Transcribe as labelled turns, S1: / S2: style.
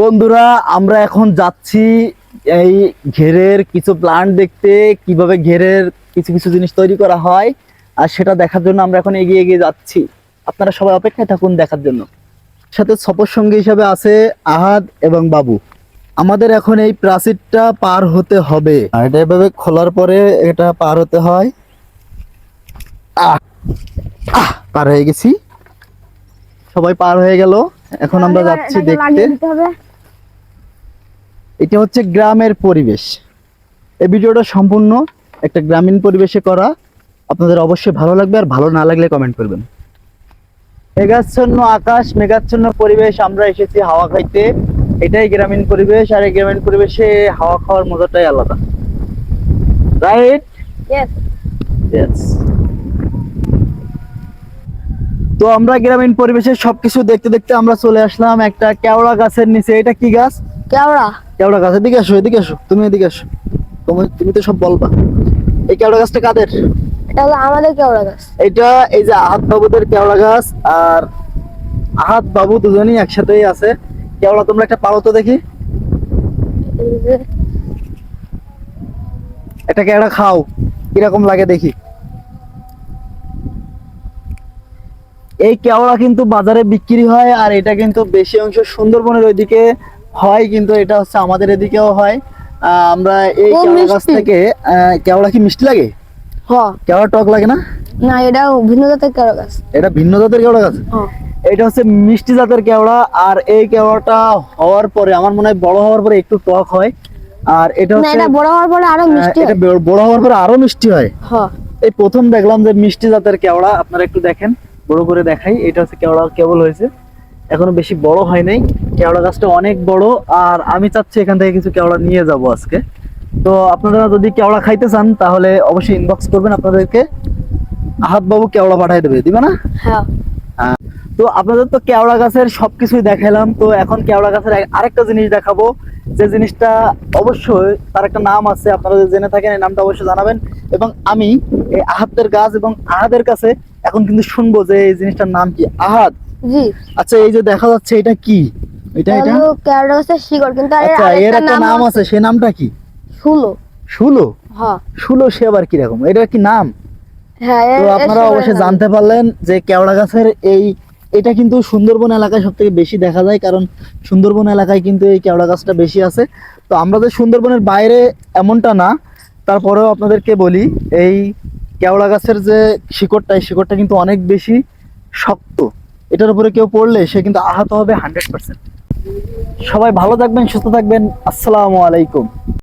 S1: বন্ধুরা, আমরা এখন যাচ্ছি এই ঘেরের কিছু প্লান্ট দেখতে, কীভাবে ঘেরের কিছু কিছু জিনিস তৈরি করা হয়, আর সেটা দেখার জন্য আমরা এখন এগিয়ে এগিয়ে যাচ্ছি। আপনারা সবাই অপেক্ষায় থাকুন দেখার জন্য। সাথে সফর সঙ্গী হিসাবে আছে আহাদ এবং বাবু। আমাদের এখন এই প্রাচীরটা পার হতে হবে। আর এটা এভাবে খোলার পরে এটা পার হতে হয়। আহ আহ, পার হয়ে গেছি। সবাই পার হয়ে গেল। এখন আমরা যাচ্ছি দেখতে। এটা হচ্ছে গ্রামের পরিবেশ। এই ভিডিওটা সম্পূর্ণ একটা গ্রামীণ পরিবেশে করা। আপনাদের অবশ্যই ভালো লাগবে আর ভালো না লাগলে কমেন্ট করবেন। মেঘাচ্ছন্ন আকাশ মেঘাচ্ছন্ন পরিবেশ আমরা এসেছি হাওয়া খাইতে। এটাই গ্রামীণ পরিবেশ আর এই গ্রামীণ পরিবেশে হাওয়া খাওয়ার মজাটাই আলাদা। Right Yes. তো আমরা গ্রামীণ পরিবেশের সবকিছু দেখতে দেখতে আমরা চলে আসলাম একটা কেওড়া গাছের নিচে। এটা কি গাছ?
S2: কেওড়া।
S1: কেওড়া গাছ এদিকে আসো এদিকে আসো। তুমি এদিকে আসো। তুমি তুমি তো সব বলবা। এই কেওড়া গাছটা কাদের?
S2: এটা হলো আমাদের কেওড়া গাছ।
S1: এটা এই যে আহাত বাবুদের কেওড়া গাছ আর আহাত বাবু দুজনেই একসাথেই আছে। কেওড়া তোমরা একটা পারো তো দেখি। একটা কেওড়া খাও। কীরকম লাগে দেখি। এই কেওড়া কিন্তু বাজারে বিক্রি হয় আর এটা কিন্তু বেশি অংশ সুন্দরবনের ওইদিকে হয় কিন্তু এটা হচ্ছে আমাদের এদিকেও হয়। আমরা এই কেওড়া গাছ থেকে কেওড়া কি মিষ্টি লাগে? কেওড়া টক লাগে না?
S2: না এটা ভিন্ন জাতের কেওড়া গাছ।
S1: এটা ভিন্ন জাতের কেওড়া গাছ? এটা হচ্ছে মিষ্টি জাতের কেওড়া আর এই কেওড়াটা হওয়ার পরে আমার মনে হয় বড় হওয়ার পরে একটু টক হয়। আর এটা হচ্ছে
S2: এটা বড় হওয়ার পরে
S1: আরও
S2: মিষ্টি
S1: এটা
S2: হয়।
S1: বড় হওয়ার পরে আরও মিষ্টি হয়। এই প্রথম দেখলাম যে মিষ্টি জাতের কেওড়া আপনারা একটু দেখেন। বড় করে দেখাই এটা হচ্ছে কেওড়া কেবল হয়েছে। এখনও বেশি বড় হয় নাই। কেওড়া গাছটা অনেক বড় আর আমি চাচ্ছি এখান থেকে কিছু কেওড়া নিয়ে যাব আজকে। তো আপনারা যদি কেওড়া খাইতে চান তাহলে অবশ্যই ইনবক্স করবেন আপনাদেরকে। আহাত বাবু কেওড়া পাঠাই দেবে দিবে না?
S2: হ্যাঁ।
S1: তো আপনাদের তো কেওড়া গাছের সবকিছুই দেখালাম তো এখন কেওড়া গাছের আরেকটা জিনিস দেখাবো। যে জিনিসটা অবশ্যই তার একটা নাম আছে আপনারা যদি জেনে থাকেন এই নামটা অবশ্যই জানাবেন। এবং আমি এই আহাদের গাছ এবং আহাদের কাছে এখন কিন্তু শুনব যে এই জিনিসটার নাম কি? আহাদ?
S2: জি।
S1: আচ্ছা এই যে দেখা যাচ্ছে এটা কি? এটা
S2: এটা? গাছের শিকড় কিন্তু
S1: আচ্ছা এর একটা নাম আছে সে নামটা কি?
S2: শুলো।
S1: শুলো?
S2: হ
S1: শুলো সে আবার কীরকম? এটা কি নাম?
S2: হ্যাঁ
S1: তো আপনারা অবশ্যই জানতে পারলেন যে কেওড়া গাছের এই এটা কিন্তু সুন্দরবন এলাকায় সব থেকে বেশি দেখা যায় কারণ সুন্দরবন এলাকায় কিন্তু এই কেওড়া গাছটা বেশি আছে। তো আমরা যে সুন্দরবনের বাইরে এমনটা না তারপরেও আপনাদেরকে বলি এই কেওড়া গাছের যে শিকড়টা, এই শিকড়টা কিন্তু অনেক বেশি শক্ত। এটার উপরে কেউ পড়লে সে কিন্তু আহত হবে হান্ড্রেড পার্সেন্ট সবাই ভালো থাকবেন, সুস্থ থাকবেন। আসসালামু আলাইকুম।